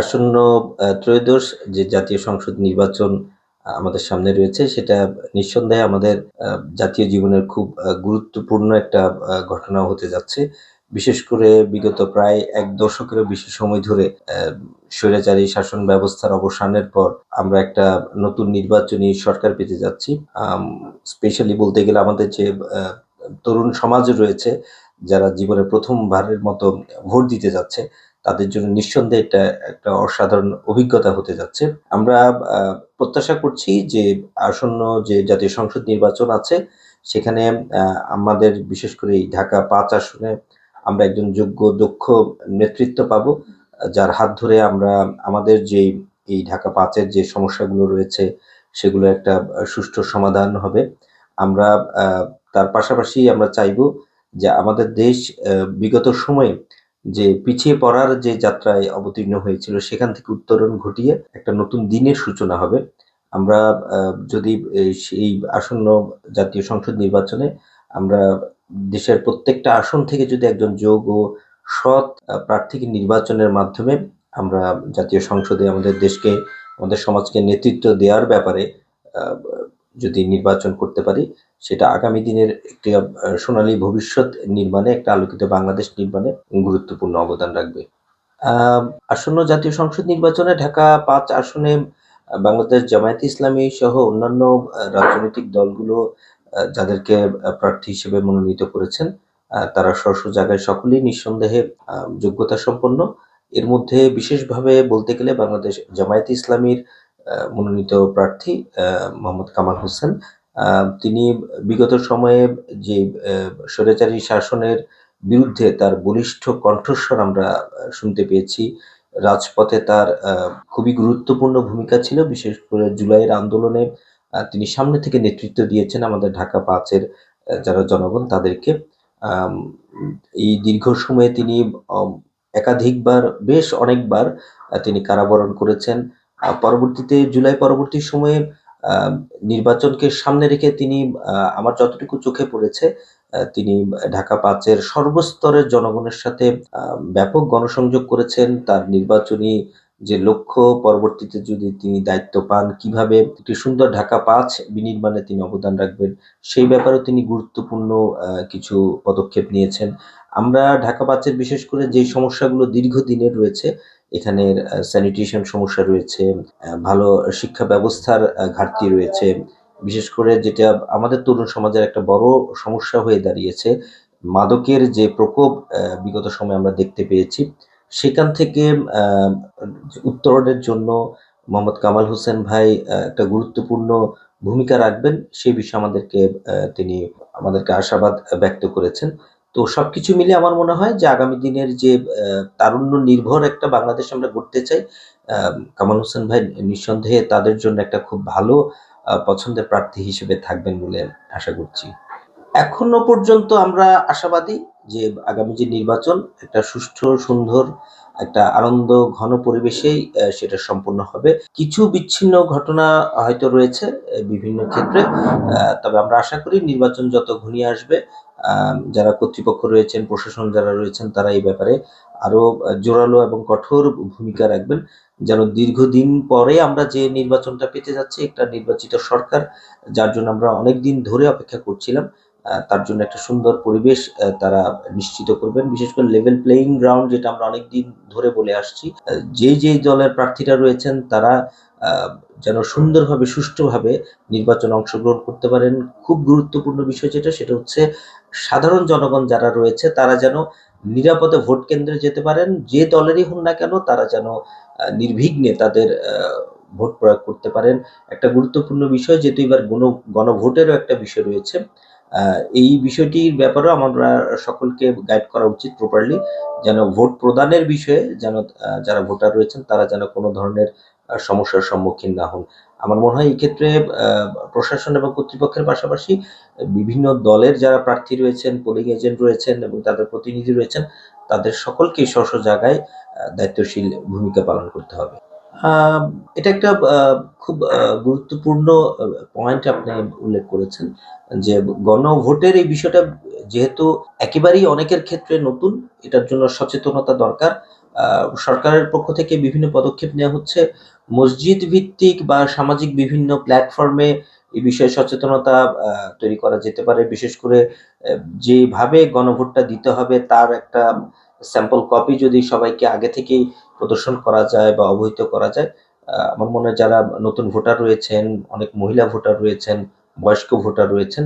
আসন্ন ত্রয়োদশ যে জাতীয় সংসদ নির্বাচন আমাদের সামনে রয়েছে সেটা নিঃসন্দেহে আমাদের জাতীয় জীবনের খুব গুরুত্বপূর্ণ একটা ঘটনা হতে যাচ্ছে। বিশেষ করে বিগত প্রায় এক দশকেরও বেশি সময় ধরে স্বৈরাচারী শাসন ব্যবস্থার অবসানের পর আমরা একটা নতুন নির্বাচনী সরকার পেতে যাচ্ছি। স্পেশালি বলতে গেলে আমাদের যে তরুণ সমাজ রয়েছে, যারা জীবনে প্রথমবারের মতো ভোট দিতে যাচ্ছে, তাদের জন্য নিঃসন্দেহে এটা একটা অসাধারণ অভিজ্ঞতা হতে যাচ্ছে। আমরা প্রত্যাশা করছি যে আসন্ন যে জাতীয় সংসদ নির্বাচন আছে, সেখানে আমাদের বিশেষ করে এই ঢাকা পাঁচ আসনে আমরা একজন যোগ্য দক্ষ নেতৃত্ব পাবো। যার হাত ধরে আমরা আমাদের যে এই ঢাকা পাঁচের যে সমস্যাগুলো রয়েছে, সেগুলো একটা সুষ্ঠু সমাধান হবে। আমরা তার পাশাপাশি আমরা চাইব যে আমাদের দেশ বিগত সময়ে যে পিছিয়ে পড়ার যে যাত্রায় অবতীর্ণ হয়েছিল, সেখান থেকে উত্তরণ ঘটিয়ে একটা নতুন দিনের সূচনা হবে। আমরা যদি এই আসন্ন জাতীয় সংসদ নির্বাচনে আমরা দেশের প্রত্যেকটা আসন থেকে যদি একজন যোগ ও সৎ প্রার্থীকে নির্বাচনের মাধ্যমে আমরা জাতীয় সংসদে আমাদের দেশকে, আমাদের সমাজকে নেতৃত্ব দেওয়ার ব্যাপারে যদি নির্বাচন করতে পারি, সেটা আগামী দিনের একটি সোনালী ভবিষ্যৎ নির্মাণে, একটা আলোকিত বাংলাদেশ নির্মাণে গুরুত্বপূর্ণ অবদান রাখবে। আসন্ন জাতীয় সংসদ নির্বাচনে ঢাকা পাঁচ আসনে বাংলাদেশ জামায়াতে ইসলামী সহ অন্যান্য রাজনৈতিক দলগুলো যাদেরকে প্রার্থী হিসেবে মনোনীত করেছেন, তারা স্ব, জায়গায় সকলেই নিঃসন্দেহে যোগ্যতা সম্পন্ন। এর মধ্যে বিশেষভাবে বলতে গেলে বাংলাদেশ জামায়াতে ইসলামীর মনোনীত প্রার্থী মোহাম্মদ কামাল হোসেন। তিনি বিগত সময়ে যে স্বৈরাচারী শাসনের বিরুদ্ধে তার বলিষ্ঠ কণ্ঠস্বর আমরা শুনতে পেয়েছি। রাজপথে তার খুবই গুরুত্বপূর্ণ ভূমিকা ছিল। বিশেষ করে জুলাইয়ের আন্দোলনে তিনি সামনে থেকে নেতৃত্ব দিয়েছেন আমাদের ঢাকা পাঁচের যারা জনগণ তাদেরকে। এই দীর্ঘ সময়ে তিনি একাধিকবার, বেশ অনেকবার তিনি কারাবরণ করেছেন। পরবর্তীতে জুলাই পরবর্তী সময়ে নির্বাচনকে সামনে রেখে তিনি আমার যতটুকু চোখে পড়েছে, তিনি ঢাকা পাঁচের সর্বস্তরের জনগণের সাথে ব্যাপক গণসংযোগ করেছেন। তার নির্বাচনী যে লক্ষ্য, পরবর্তীতে যদি তিনি দায়িত্ব পান, কীভাবে একটি সুন্দর ঢাকা পাঁচ বিনির্মাণে তিনি অবদান রাখবেন, সেই ব্যাপারেও তিনি গুরুত্বপূর্ণ কিছু পদক্ষেপ নিয়েছেন। আমরা ঢাকা ৫ এর বিশেষ করে যেই সমস্যাগুলো দীর্ঘদিনের রয়েছে, এখানের স্যানিটেশন সমস্যা রয়েছে, ভালো শিক্ষা ব্যবস্থার ঘাটতি রয়েছে। বিশেষ করে যেটা আমাদের তরুণ সমাজের একটা বড় সমস্যা হয়ে দাঁড়িয়েছে, মাদকের যে প্রকোপ বিগত সময়ে আমরা দেখতে পেয়েছি, সেখান থেকে উত্তরণের জন্য মোহাম্মদ কামাল হোসেন ভাই একটা গুরুত্বপূর্ণ ভূমিকা রাখবেন, সেই বিষয়ে আমাদেরকে তিনি আমাদেরকে আশাবাদ ব্যক্ত করেছেন। তো সবকিছু মিলে আমার মনে হয় যে আগামী দিনের যে তারুণ্য নির্ভর একটা বাংলাদেশ আমরা গড়তে চাই, কামাল হোসেন ভাই নিঃসন্দেহে তাদের জন্য একটা খুব ভালো পছন্দের প্রার্থী হিসেবে থাকবেন বলে আশা করছি। এখনও পর্যন্ত আমরা আশাবাদী যে আগামী যে নির্বাচন, একটা সুষ্ঠু সুন্দর একটা আনন্দ ঘন পরিবেশেই সেটা সম্পন্ন হবে। কিছু বিচ্ছিন্ন ঘটনা হয়তো রয়েছে বিভিন্ন ক্ষেত্রে। তবে আমরা আশা করি নির্বাচন যত ঘনিয়ে আসবে, যারা কর্তৃপক্ষ রয়েছেন, প্রশাসন যারা রয়েছেন, তারা এই ব্যাপারে আরও জোরালো এবং কঠোর ভূমিকা রাখবেন। যেন দীর্ঘদিন পরে আমরা যে নির্বাচনটা পেতে যাচ্ছি, একটা নির্বাচিত সরকার, যার জন্য আমরা অনেকদিন ধরে অপেক্ষা করছিলাম, তার জন্য একটা সুন্দর পরিবেশ তারা নিশ্চিত করবেন। বিশেষ করে লেভেল প্লেইং গ্রাউন্ড যেটা আমরা অনেকদিন ধরে বলে আসছি। যেই, যেই দলের প্রার্থীরা রয়েছেন তারা যেন সুন্দরভাবে সুষ্ঠুভাবে নির্বাচনে অংশগ্রহণ করতে পারেন। খুব গুরুত্বপূর্ণ বিষয় যেটা সেটা হচ্ছে সাধারণ জনগণ যারা রয়েছে তারা যেন নিরাপদে ভোট কেন্দ্রে যেতে পারেন। যে দলেরই হন না কেন তারা যেন নির্বিঘ্নে তাদের ভোট প্রয়োগ করতে পারেন। একটা গুরুত্বপূর্ণ বিষয় যেহেতু এবার গণ গণভোটেরও একটা বিষয় রয়েছে। এই বিষয়টির ব্যাপারেও আমরা সকলকে গাইড করা উচিত প্রপারলি। যেন ভোট প্রদানের বিষয়ে যেন যারা ভোটার রয়েছেন তারা যেন কোনো ধরনের সমস্যার সম্মুখীন না হন। আমার মনে হয় এই ক্ষেত্রে প্রশাসন এবং কর্তৃপক্ষের পাশাপাশি বিভিন্ন দলের যারা প্রার্থী রয়েছেন, পোলিং এজেন্ট রয়েছেন এবং তাদের প্রতিনিধি রয়েছেন, তাদের সকলকেই স্ব, স্ব জায়গায় দায়িত্বশীল ভূমিকা পালন করতে হবে। এটা একটা খুব গুরুত্বপূর্ণ পয়েন্ট আপনি উল্লেখ করেছেন যে গণভোটের এই বিষয়টা যেহেতু একেবারেই অনেকের ক্ষেত্রে নতুন, এটার জন্য সচেতনতা দরকার। সরকারের পক্ষ থেকে বিভিন্ন পদক্ষেপ নেওয়া হচ্ছে। মসজিদ ভিত্তিক বা সামাজিক বিভিন্ন প্ল্যাটফর্মে এ বিষয়ে সচেতনতা তৈরি করা যেতে পারে। বিশেষ করে যেভাবে গণভোটটা দিতে হবে তার একটা স্যাম্পল কপি যদি সবাইকে আগে থেকেই প্রদর্শন করা যায় বা অবহিত করা যায়, আমার মনে হয় যারা নতুন ভোটার রয়েছেন, অনেক মহিলা ভোটার রয়েছেন, বয়স্ক ভোটার রয়েছেন,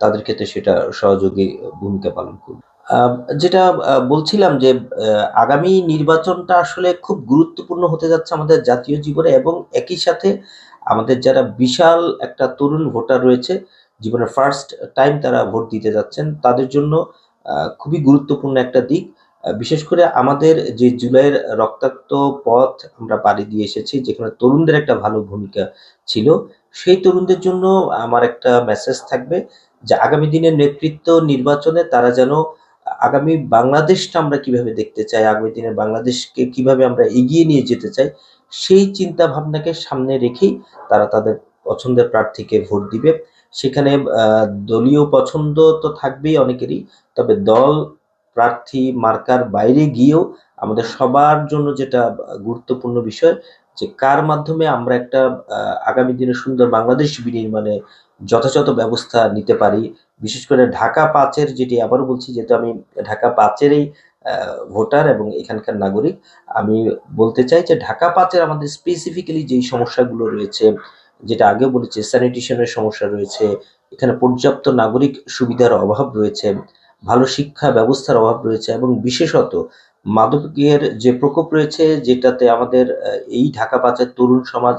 তাদের ক্ষেত্রে সেটা সহযোগী ভূমিকা পালন করবে। যেটা বলছিলাম যে আগামী নির্বাচনটা আসলে খুব গুরুত্বপূর্ণ হতে যাচ্ছে আমাদের জাতীয় জীবনে এবং একই সাথে আমাদের যারা বিশাল একটা তরুণ ভোটার রয়েছে, জীবনের ফার্স্ট টাইম তারা ভোট দিতে যাচ্ছেন, তাদের জন্য খুবই গুরুত্বপূর্ণ একটা দিক। বিশেষ করে আমাদের যে জুলাইয়ের রক্তাক্ত পথ আমরা পাড়ি দিয়ে এসেছি, যেখানে তরুণদের একটা ভালো ভূমিকা ছিল, সেই তরুণদের জন্য আমার একটা মেসেজ থাকবে যে আগামী দিনের নেতৃত্ব নির্বাচনে তারা যেন আগামী বাংলাদেশটা আমরা কীভাবে দেখতে চাই, আগামী দিনের বাংলাদেশকে কীভাবে আমরা এগিয়ে নিয়ে যেতে চাই, সেই চিন্তা ভাবনাকে সামনে রেখেই তারা তাদের পছন্দের প্রার্থীকে ভোট দিবে। সেখানে দলীয় পছন্দ তো থাকবেই অনেকেরই। তবে দল, প্রার্থী, মার্কার বাইরে গিয়েও আমাদের সবার জন্য যেটা গুরুত্বপূর্ণ বিষয় যে কার মাধ্যমে আমরা একটা আগামী দিনে সুন্দর বাংলাদেশ বিনির্মাণে যথাযথ ব্যবস্থা নিতে পারি। বিশেষ করে ঢাকা পাঁচের যেটি আবারও বলছি যেহেতু আমি ঢাকা ৫ এরই ভোটার এবং এখানকার নাগরিক। আমি বলতে চাই যে ঢাকা পাঁচের আমাদের স্পেসিফিক্যালি যেই সমস্যাগুলো রয়েছে, যেটা আগেও বলেছি স্যানিটেশনের সমস্যা রয়েছে, এখানে পর্যাপ্ত নাগরিক সুবিধার অভাব রয়েছে, ভালো শিক্ষা ব্যবস্থার অভাব রয়েছে এবং বিশেষত মাদকের যে প্রকোপ রয়েছে যেটাতে আমাদের এই ঢাকা ৫ এর তরুণ সমাজ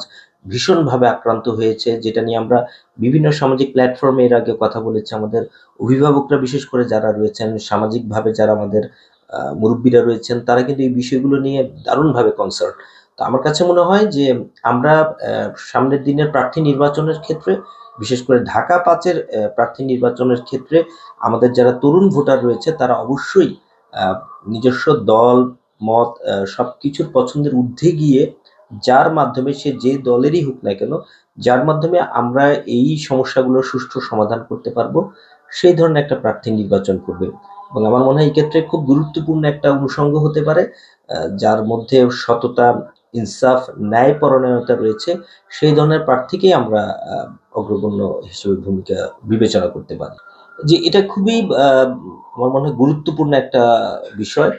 ভীষণভাবে আক্রান্ত হয়েছে, যেটা নিয়ে আমরা বিভিন্ন সামাজিক প্ল্যাটফর্মে এর আগে কথা বলেছি। আমাদের অভিভাবকরা বিশেষ করে যারা রয়েছেন, সামাজিকভাবে যারা আমাদের মুরুব্বিরা রয়েছেন, তারা কিন্তু এই বিষয়গুলো নিয়ে দারুণভাবে কনসার্ন। তো আমার কাছে মনে হয় যে আমরা সামনের দিনের প্রার্থী নির্বাচনের ক্ষেত্রে, বিশেষ করে ঢাকা পাঁচের প্রার্থী নির্বাচনের ক্ষেত্রে আমাদের যারা তরুণ ভোটার রয়েছে তারা অবশ্যই নিজস্ব দল, মত সব কিছুর পছন্দের ঊর্ধ্বে গিয়ে যার মাধ্যমে সে যে দলেরই হোক না কেন, যার মাধ্যমে আমরা এই সমস্যাগুলোর সুষ্ঠু সমাধান করতে পারব, সেই ধরনের একটা প্রার্থী নির্বাচন করবে। এবং আমার মনে হয় এই ক্ষেত্রে খুব গুরুত্বপূর্ণ একটা অনুষঙ্গ হতে পারে, যার মধ্যে সততা, ইনসাফ, ন্যায়পরায়ণতা রয়েছে, সেই ধরনের প্রার্থীকেই আমরা অগ্রগণ্য হিসেবে ভূমিকা বিবেচনা করতে পারি। যে এটা খুবই আমার মনে হয় গুরুত্বপূর্ণ একটা বিষয়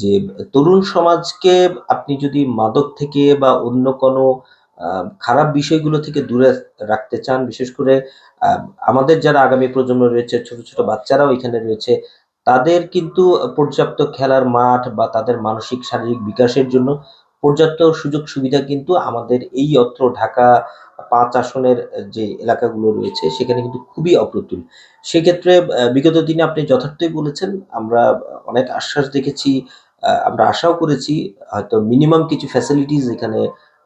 যে তরুণ সমাজকে আপনি যদি মাদক থেকে বা অন্য কোনো খারাপ বিষয়গুলো থেকে দূরে রাখতে চান, বিশেষ করে আমাদের যারা আগামী প্রজন্ম রয়েছে, ছোট, ছোট বাচ্চারাও এখানে রয়েছে, তাদের কিন্তু পর্যাপ্ত খেলার মাঠ বা তাদের মানসিক শারীরিক বিকাশের জন্য পর্যাপ্ত সুযোগ সুবিধা কিন্তু আমাদের এই অত্র ঢাকা পাঁচ আসনের যে এলাকাগুলো রয়েছে সেখানে কিন্তু খুবই অপ্রতুল। সেক্ষেত্রে বিগত দিনে আপনি যথার্থই বলেছেন, আমরা অনেক আশ্বাস দেখেছি, আমরা আশাও করেছি হয়তো মিনিমাম কিছু ফ্যাসিলিটিস এখানে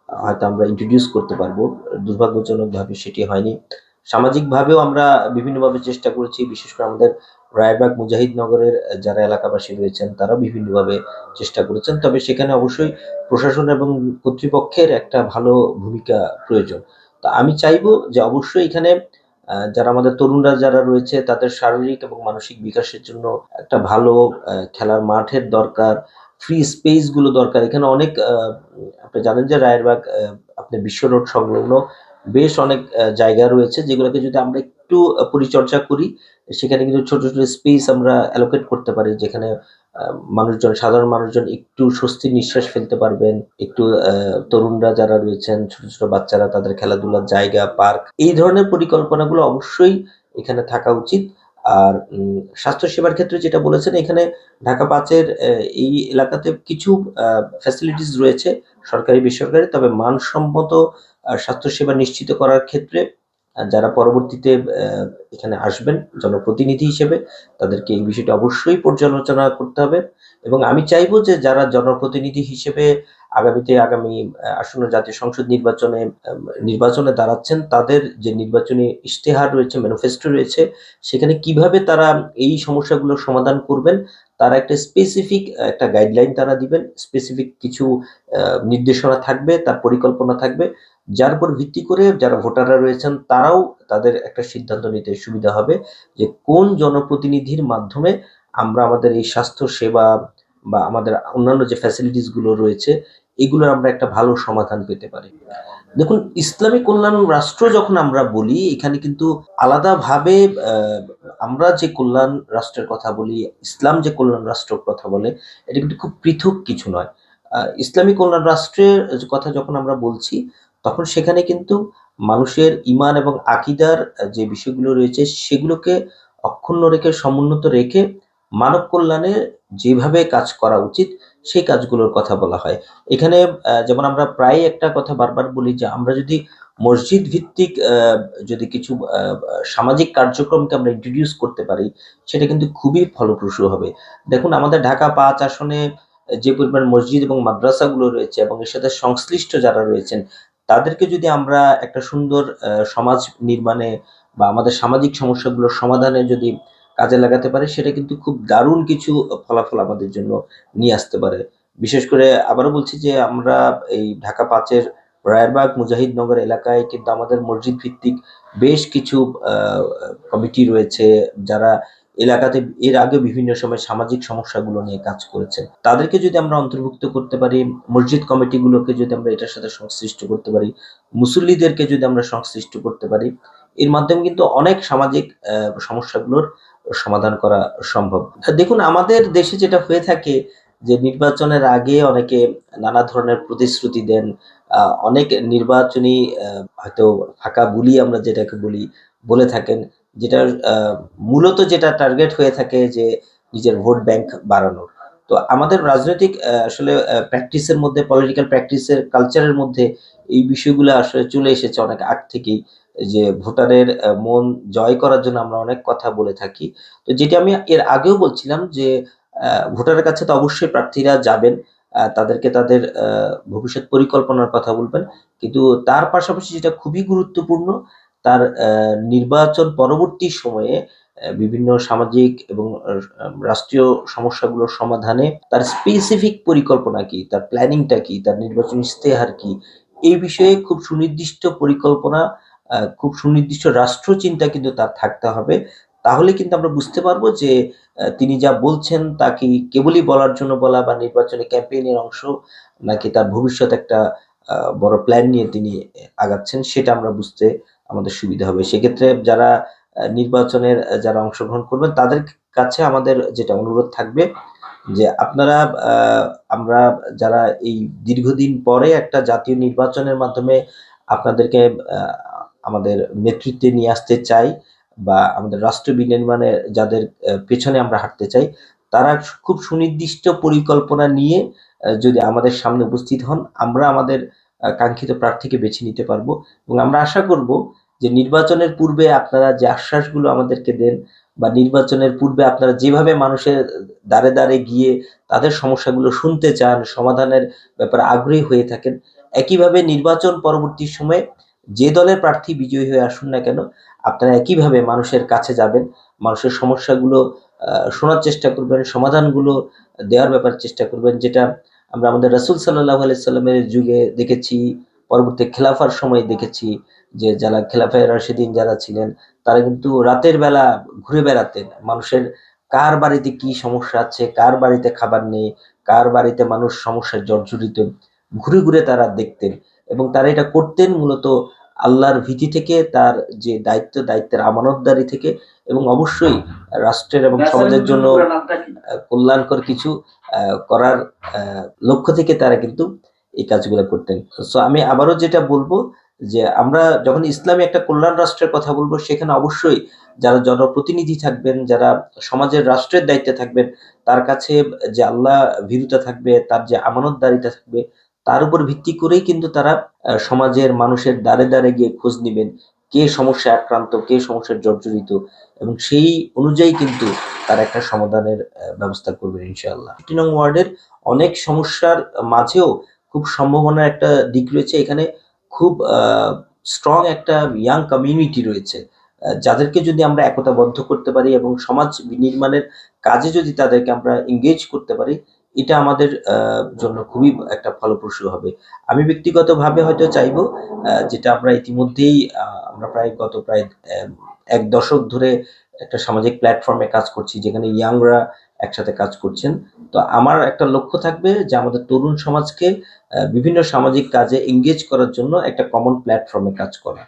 হয়তো আমরা ইন্ট্রোডিউস করতে পারব। দুর্ভাগ্যজনকভাবে সেটি হয়নি। সামাজিকভাবেও আমরা বিভিন্নভাবে চেষ্টা করেছি। বিশেষ করে আমাদের রায়েরবাগ মুজাহিদনগরের যারা এলাকাবাসী রয়েছেন তারাও বিভিন্নভাবে চেষ্টা করেছেন। তবে সেখানে অবশ্যই প্রশাসন এবং কর্তৃপক্ষের একটা ভালো ভূমিকা প্রয়োজন। তা আমি চাইব যে অবশ্যই এখানে যারা আমাদের তরুণরা যারা রয়েছে তাদের শারীরিক এবং মানসিক বিকাশের জন্য একটা ভালো খেলার মাঠের দরকার, ফ্রি স্পেসগুলো দরকার। এখানে অনেক আপনি জানেন যে রায়েরবাগ আপনি বিশ্ব রোড সংলগ্ন বেশ অনেক জায়গা রয়েছে যেগুলোকে যদি আমরা একটু পরিচর্যা করি, সেখানে কিন্তু ছোট, ছোট স্পেস আমরা অ্যালোকেট করতে পারি যেখানে মানুষজন সাধারণ মানুষজন একটু স্বস্তি নিঃশ্বাস ফেলতে পারবেন। একটু তরুণরা যারা রয়েছেন, ছোট, ছোট বাচ্চারা তাদের খেলাধুলার জায়গা, পার্ক এই ধরনের পরিকল্পনাগুলো অবশ্যই এখানে থাকা উচিত। আর স্বাস্থ্যসেবার ক্ষেত্রে যেটা বলেছেন এখানে ঢাকা পাঁচের এই এলাকাতে কিছু ফ্যাসিলিটিস রয়েছে সরকারি, বেসরকারি। তবে মানসম্মত স্বাস্থ্যসেবা নিশ্চিত করার ক্ষেত্রে যারা পরবর্তীতে এখানে আসবেন, জনপ্রতিনিধি হিসেবে, তাদেরকে এই বিষয়টি অবশ্যই পর্যালোচনা করতে হবে। এবং আমি চাইব যে যারা জনপ্রতিনিধি হিসেবে আগামীতে আগামী আসন্ন জাতীয় সংসদ নির্বাচনে নির্বাচনে দাঁড়াচ্ছেন তাদের যে নির্বাচনী ইশতেহার রয়েছে, ম্যানিফেস্টো রয়েছে, সেখানে কীভাবে তারা এই সমস্যাগুলোর সমাধান করবেন, তারা একটা স্পেসিফিক একটা গাইডলাইন তারা দিবেন। স্পেসিফিক কিছু নির্দেশনা থাকবে, তার পরিকল্পনা থাকবে। যার উপর ভিত্তি করে যারা ভোটাররা রয়েছেন তারাও তাদের একটা সিদ্ধান্ত নিতে সুবিধা হবে যে কোন জনপ্রতিনিধির মাধ্যমে আমরা আমাদের এই স্বাস্থ্য সেবা বা আমাদের অন্যান্য যে ফ্যাসিলিটিসগুলো রয়েছে, এগুলোর আমরা একটা ভালো সমাধান পেতে পারি। দেখুন, ইসলামী কল্যাণ রাষ্ট্র যখন আমরা বলি, এখানে কিন্তু আলাদাভাবে আমরা যে কল্যাণ রাষ্ট্রের কথা বলি, ইসলাম যে কল্যাণ রাষ্ট্রের কথা বলে, এটা কিন্তু খুব পৃথক কিছু নয়। ইসলামী কল্যাণ রাষ্ট্রের কথা যখন আমরা বলছি, তখন সেখানে কিন্তু মানুষের ইমান এবং আকিদার যে বিষয়গুলো রয়েছে, সেগুলোকে অক্ষুণ্ণ রেখে, সমুন্নত রেখে মানব কল্যাণে যেভাবে কাজ করা উচিত, সেই কাজগুলোর কথা বলা হয়। এখানে যেমন আমরা প্রায় একটা কথা বারবার বলি যে, আমরা যদি মসজিদ ভিত্তিক যদি কিছু সামাজিক কার্যক্রমকে আমরা ইন্ট্রোডিউস করতে পারি, সেটা কিন্তু খুবই ফলপ্রসূ হবে। দেখুন, আমাদের ঢাকা পাঁচ আসনে যে পরিমাণ মসজিদ এবং মাদ্রাসাগুলো রয়েছে এবং এর সাথে সংশ্লিষ্ট যারা রয়েছেন, তাদেরকে যদি আমরা একটা সুন্দর সমাজ নির্মাণে বা আমাদের সামাজিক সমস্যাগুলোর সমাধানে যদি কাজে লাগাতে পারি, সেটা কিন্তু খুব দারুণ কিছু ফলাফল আমাদের জন্য নিয়ে আসতে পারে। বিশেষ করে আবারও বলছি যে আমরা এই ঢাকা পাঁচের রায়েরবাগ, মুজাহিদনগর এলাকায় কিন্তু আমাদের মসজিদ ভিত্তিক বেশ কিছু কমিটি রয়েছে যারা এলাকাতে এর আগে বিভিন্ন সময় সামাজিক সমস্যাগুলো নিয়ে কাজ করেছে। তাদেরকে যদি আমরা অন্তর্ভুক্ত করতে পারি, মসজিদ কমিটিগুলোকে যদি আমরা এটার সাথে সংশ্লিষ্ট করতে পারি, মুসল্লিদেরকে যদি আমরা সংশ্লিষ্ট করতে পারি এর মাধ্যমে কিন্তু অনেক সামাজিক সমস্যাগুলোর সমাধান করা সম্ভব। দেখুন, আমাদের দেশে যেটা হয়ে থাকে যে নির্বাচনের আগে অনেকে নানা ধরনের প্রতিশ্রুতি দেন অনেক নির্বাচনী হয়তো ফাঁকা বুলি আমরা যেটাকে বলি বলে থাকেন যেটা মূলত যেটা টার্গেট হয়ে থাকে যে নিজের ভোট ব্যাংক বাড়ানোর। তো আমাদের রাজনৈতিক আসলে প্র্যাকটিসের মধ্যে পলিটিক্যাল প্র্যাকটিসের কালচারের মধ্যে এই বিষয়গুলো আসলে চলে এসেছে অনেক আগ থেকেই। যে ভোটারের মন জয় করার জন্য আমরা অনেক কথা বলে থাকি। তো যেটি আমি এর আগেও বলছিলাম যে ভোটারের কাছে তো অবশ্যই প্রার্থীরা যাবেন তাদেরকে তাদের ভবিষ্যৎ পরিকল্পনার কথা বলবেন। কিন্তু তার পাশাপাশি যেটা খুবই গুরুত্বপূর্ণ, তার নির্বাচন পরবর্তী সময়ে বিভিন্ন সামাজিক এবং রাষ্ট্রীয় সমস্যাগুলোর সমাধানে তার স্পেসিফিক পরিকল্পনা কি, তার প্ল্যানিংটা কি, তার নির্বাচন ইস্তেহার কি, এই বিষয়ে খুব সুনির্দিষ্ট পরিকল্পনা খুব সুনির্দিষ্ট রাষ্ট্র চিন্তা কিন্তু তার থাকতে হবে। তাহলে কিন্তু আমরা বুঝতে পারব যে তিনি যা বলছেন তা কি কেবলই বলার জন্য বলা বা নির্বাচনী ক্যাম্পেইনের অংশ নাকি তার ভবিষ্যৎ একটা বড় প্ল্যান নিয়ে তিনি আগাচ্ছেন সেটা আমরা বুঝতে আমাদের সুবিধা হবে। সেক্ষেত্রে যারা নির্বাচনের যারা অংশগ্রহণ করবেন তাদের কাছে আমাদের যেটা অনুরোধ থাকবে যে আপনারা আমরা যারা এই দীর্ঘদিন পরে একটা জাতীয় নির্বাচনের মাধ্যমে আপনাদেরকে আমাদের নেতৃত্বে নিয়ে আসতে চাই বা আমাদের রাষ্ট্র বিনির্মাণে যাদের পেছনে আমরা হাঁটতে চাই, তারা খুব সুনির্দিষ্ট পরিকল্পনা নিয়ে যদি আমাদের সামনে উপস্থিত হন, আমরা আমাদের কাঙ্ক্ষিত প্রার্থীকে বেছে নিতে পারব। এবং আমরা আশা করব যে নির্বাচনের পূর্বে আপনারা যে আশ্বাসগুলো আমাদেরকে দেন বা নির্বাচনের পূর্বে আপনারা যেভাবে মানুষের দ্বারে দ্বারে গিয়ে তাদের সমস্যাগুলো শুনতে চান, সমাধানের ব্যাপারে আগ্রহী হয়ে থাকেন, একইভাবে নির্বাচন পরবর্তী সময়ে যে দলের প্রার্থী বিজয়ী হয়ে আসুন না কেন, আপনারা একইভাবে মানুষের কাছে যাবেন, মানুষের সমস্যাগুলো শোনার চেষ্টা করবেন, সমাধানগুলো দেওয়ার ব্যাপারে চেষ্টা করবেন, যেটা আমরা আমাদের রাসুল সাল্লাহ আলাইসাল্লামের যুগে দেখেছি, পরবর্তী খেলাফার সময় দেখেছি, যে যারা খেলাফায় রাশিদিন যারা ছিলেন, তারা কিন্তু রাতের বেলা ঘুরে বেড়াতেন, মানুষের কার বাড়িতে কি সমস্যা আছে, কার বাড়িতে খাবার নেই, কার বাড়িতে মানুষ সমস্যায় জর্জরিত, ঘুরে ঘুরে তারা দেখতেন। এবং তারা এটা করতেন মূলত আল্লাহর ভীতি থেকে তার যে দায়িত্ব দায়িত্বের আমানতদারি থেকে এবং অবশ্যই রাষ্ট্রের এবং সমাজের জন্য কল্যাণকর কিছু করার লক্ষ্য থেকে তারা কিন্তু এই কাজগুলো করতেন। সো আমি আবারও যেটা বলব যে আমরা যখন ইসলামী একটা কল্যাণ রাষ্ট্রের কথা বলব সেখানে অবশ্যই যারা জনপ্রতিনিধি থাকবেন যারা সমাজের রাষ্ট্রের দায়িত্বে থাকবেন তার কাছে যে আল্লাহ ভীরুতা থাকবে তার যে আমানতদারিতা থাকবে তার উপর ভিত্তি করেই কিন্তু তারা সমাজের মানুষের দ্বারে দ্বারে গিয়ে খোঁজ নেবেন কে সমস্যায় আক্রান্ত, কে সমস্যায় জর্জরিত এবং সেই অনুযায়ী কিন্তু তার একটা সমাধানের ব্যবস্থা করবেন ইনশাআল্লাহ। ফিফটি নং ওয়ার্ডের অনেক সমস্যার মাঝেও খুব সম্ভাবনার একটা দিক রয়েছে। এখানে খুব স্ট্রং একটা ইয়াং কমিউনিটি রয়েছে যাদেরকে যদি আমরা একতাবদ্ধ করতে পারি এবং সমাজ নির্মাণের কাজে যদি তাদেরকে আমরা এঙ্গেজ করতে পারি এটা আমাদের জন্য খুবই একটা ফলপ্রসূ হবে। আমি ব্যক্তিগতভাবে হয়তো চাইব যেটা আমরা ইতিমধ্যেই আমরা প্রায় গত প্রায় এক দশক ধরে একটা সামাজিক প্ল্যাটফর্মে কাজ করছি, যেখানে ইয়াংরা একসাথে কাজ করছেন। তো আমার একটা লক্ষ্য থাকবে যে আমাদের তরুণ সমাজকে বিভিন্ন সামাজিক কাজে এঙ্গেজ করার জন্য একটা কমন প্ল্যাটফর্মে কাজ করা।